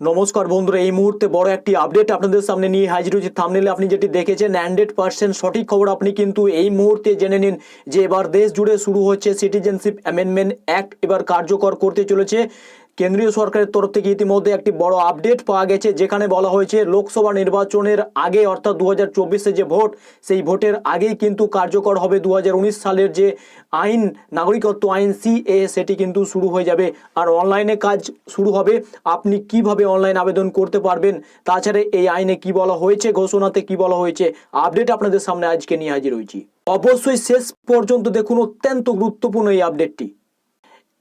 নমস্কার বন্ধুরা, এই মুহূর্তে বড় একটি আপডেট আপনাদের সামনে নিয়ে হাজির হয়েছে। থামনেলে আপনি যেটি দেখেছেন হান্ড্রেড পার্সেন্ট সঠিক খবর আপনি কিন্তু এই মুহূর্তে জেনে নিন যে এবার দেশ জুড়ে শুরু হচ্ছে সিটিজেনশিপ অ্যামেন্ডমেন্ট অ্যাক্ট এবার কার্যকর করতে চলেছে। কেন্দ্রীয় সরকারের তরফ থেকে ইতিমধ্যে একটি বড় আপডেট পাওয়া গেছে, যেখানে বলা হয়েছে লোকসভা নির্বাচনের আগে অর্থাৎ দু হাজার যে ভোট, সেই ভোটের আগেই কিন্তু কার্যকর হবে দু হাজার উনিশ সালের যে আইন, নাগরিকত্ব আইন সিএ সেটি কিন্তু শুরু হয়ে যাবে। আর অনলাইনে কাজ শুরু হবে। আপনি কীভাবে অনলাইন আবেদন করতে পারবেন? তাছাড়া এই আইনে কি বলা হয়েছে? ঘোষণাতে কি বলা হয়েছে? আপডেট আপনাদের সামনে আজকে নিয়ে হাজির হয়েছি। অবশ্যই শেষ পর্যন্ত দেখুন অত্যন্ত গুরুত্বপূর্ণ এই আপডেটটি।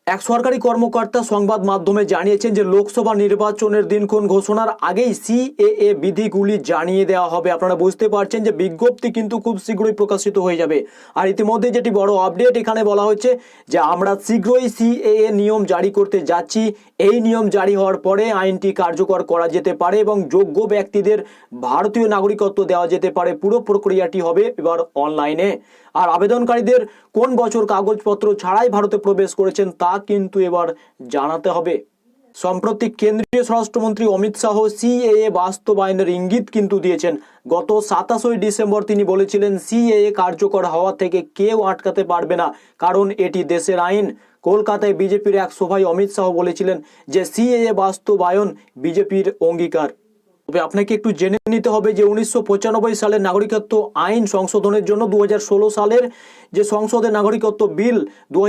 এক সরকারি কর্মকর্তা সংবাদ মাধ্যমে জানিয়েছেন যে লোকসভা নির্বাচনের দিনক্ষণ ঘোষণার আগেই সিএএ বিধিগুলি জানিয়ে দেওয়া হবে। আপনারা বুঝতে পারছেন যে বিজ্ঞপ্তি কিন্তু খুব শীঘ্রই প্রকাশিত হয়ে যাবে। আর ইতিমধ্যে যেটি বড় আপডেট এখানে বলা হচ্ছে যে আমরা শীঘ্রই সিএএ নিয়ম জারি করতে যাচ্ছি। এই নিয়ম জারি হওয়ার পরে আইনটি কার্যকর করা যেতে পারে এবং যোগ্য ব্যক্তিদের ভারতীয় নাগরিকত্ব দেওয়া যেতে পারে। পুরো প্রক্রিয়াটি হবে এবার অনলাইনে। আর আবেদনকারীদের কোন বছর কাগজপত্র ছাড়াই ভারতে প্রবেশ করেছেন তা কিন্তু এবার জানাতে হবে। সম্প্রতি কেন্দ্রীয় স্বরাষ্ট্রমন্ত্রী অমিত শাহ সিএএ বাস্তবায়নের ইঙ্গিত কিন্তু দিয়েছেন। গত সাতাশই ডিসেম্বর তিনি বলেছিলেন, সিএএ কার্যকর হওয়া থেকে কেউ আটকাতে পারবে না, কারণ এটি দেশের আইন। কলকাতায় বিজেপির এক সভায় অমিত শাহ বলেছিলেন যে, সিএএ বাস্তবায়ন বিজেপির অঙ্গীকার। তবে আপনাকে একটু জেনে নিতে হবে যে উনিশশো পঁচানব্বই সালের নাগরিকত্ব আইন সংশোধনের জন্য দু হাজার ষোলো সালের যে সংসদে নাগরিকত্ব বিল দু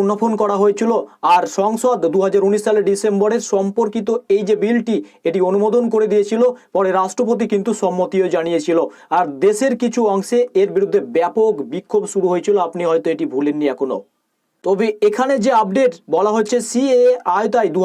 উন্নয়ন করা হয়েছিল, আর সংসদ দু হাজার উনিশ সালের ডিসেম্বরে সম্পর্কিত এই যে বিলটি, এটি অনুমোদন করে দিয়েছিল, পরে রাষ্ট্রপতি কিন্তু সম্মতিও জানিয়েছিল। আর দেশের কিছু অংশে এর বিরুদ্ধে ব্যাপক বিক্ষোভ শুরু হয়েছিল, আপনি হয়তো এটি ভুলেননি এখনও। তবে এখানে যে আপডেট বলা হচ্ছে সিএ আয়তায় দু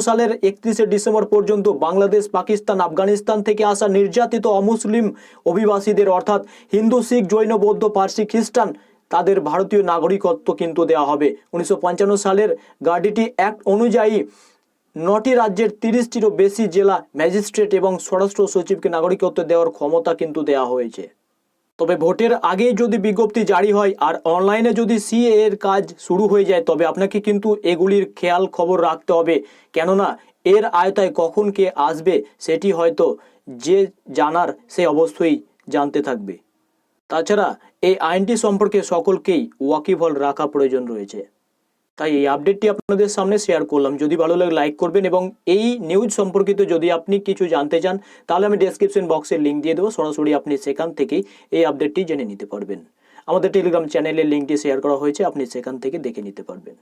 সালের একত্রিশে ডিসেম্বর পর্যন্ত বাংলাদেশ, পাকিস্তান, আফগানিস্তান থেকে আসা নির্যাতিত অমুসলিম অভিবাসীদের অর্থাৎ হিন্দু, শিখ, জৈন, বৌদ্ধ, পার্সি, খ্রিস্টান তাদের ভারতীয় নাগরিকত্ব কিন্তু দেওয়া হবে। উনিশশো পঞ্চান্ন সালের গার্ডিটি অ্যাক্ট অনুযায়ী নটি রাজ্যের তিরিশটিরও বেশি জেলা ম্যাজিস্ট্রেট এবং স্বরাষ্ট্র সচিবকে নাগরিকত্ব দেওয়ার ক্ষমতা কিন্তু দেওয়া হয়েছে। তবে ভোটের আগেই যদি বিজ্ঞপ্তি জারি হয় আর অনলাইনে যদি সিএ এর কাজ শুরু হয়ে যায়, তবে আপনাকে কিন্তু এগুলির খেয়াল খবর রাখতে হবে। কেননা, এর আয়তায় কখন কে আসবে সেটি হয়তো যে জানার সে অবশ্যই জানতে থাকবে। তাছাড়া, এই আইনটি সম্পর্কে সকলকেই ওয়াকিবল রাখা প্রয়োজন রয়েছে। তাই এই আপডেটটি আপনাদের সামনে শেয়ার করলাম। যদি ভালো লাগে লাইক করবেন এবং এই নিউজ সম্পর্কিত যদি আপনি কিছু জানতে চান, তাহলে আমি ডেসক্রিপশন বক্সের লিঙ্ক দিয়ে দেবো। সরাসরি আপনি সেখান থেকে এই আপডেটটি জেনে নিতে পারবেন। আমাদের টেলিগ্রাম চ্যানেলের লিঙ্কটি শেয়ার করা হয়েছে, আপনি সেখান থেকে দেখে নিতে পারবেন।